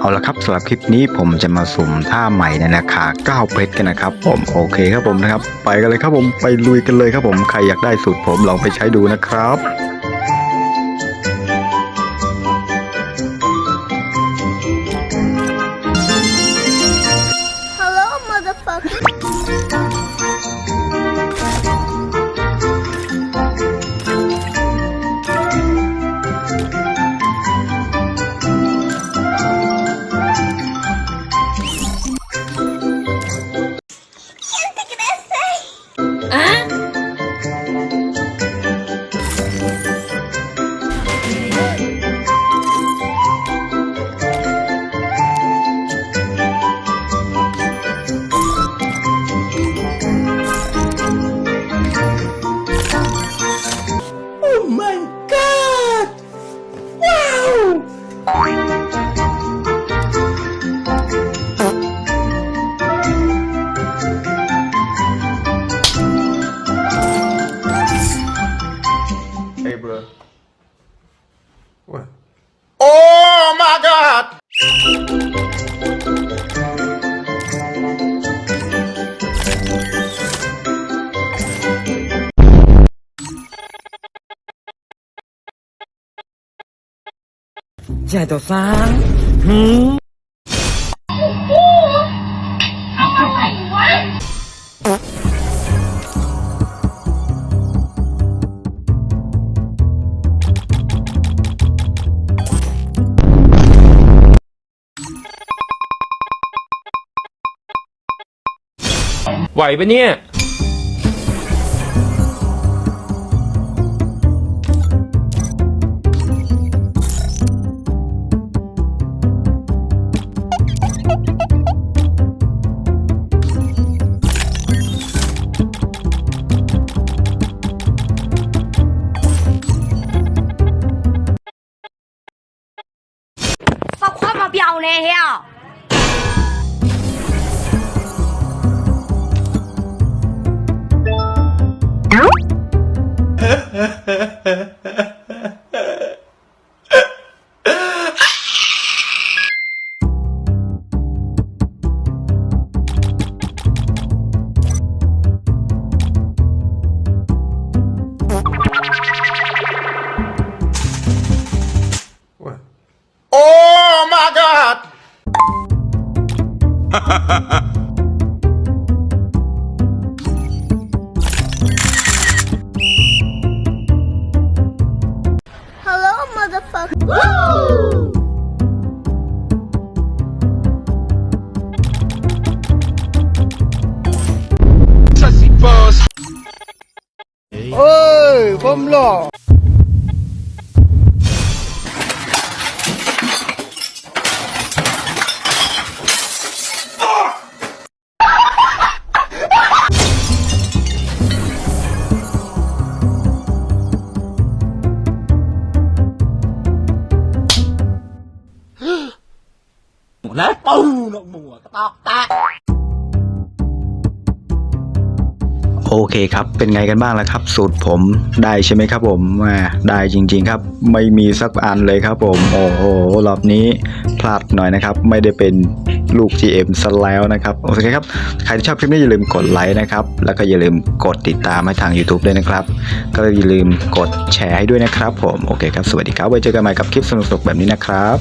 เอาละครับสำหรับคลิปนี้ผมจะมาสุ่มท่าใหม่ในราคา9เพชรกันนะครับ ผมโอเคครับผมนะครับ ไปกันเลยครับผมไปลุยกันเลยครับผมใครอยากได้สูตรผมลองไปใช้ดูนะครับ ใหญ่ต่อซางหืมไหวปะเนี่ย ในเฮียเฮ้ Hello, motherfucker. Woo! Oi, vamos lá. แล้วปูนกหมูกระตอกแตกโอเคครับ เป็นไงกันบ้างล่ะครับ สูตรผมได้ใช่ไหมครับผมแหมได้จริงๆครับ ไม่มีสักอันเลยครับผม โอ้โหรอบนี้พลาดหน่อยนะครับ ไม่ได้เป็นลูก GM ซะแล้วนะครับ โอเคครับ ใครที่ชอบคลิปนี้อย่าลืมกดไลค์นะครับ แล้วก็อย่าลืมกดติดตามให้ทาง YouTube ด้วยนะครับ ก็อย่าลืมกดแชร์ให้ด้วยนะครับผม โอเคครับ สวัสดีครับ ไว้เจอกันใหม่กับคลิปสนุกๆแบบนี้นะครับ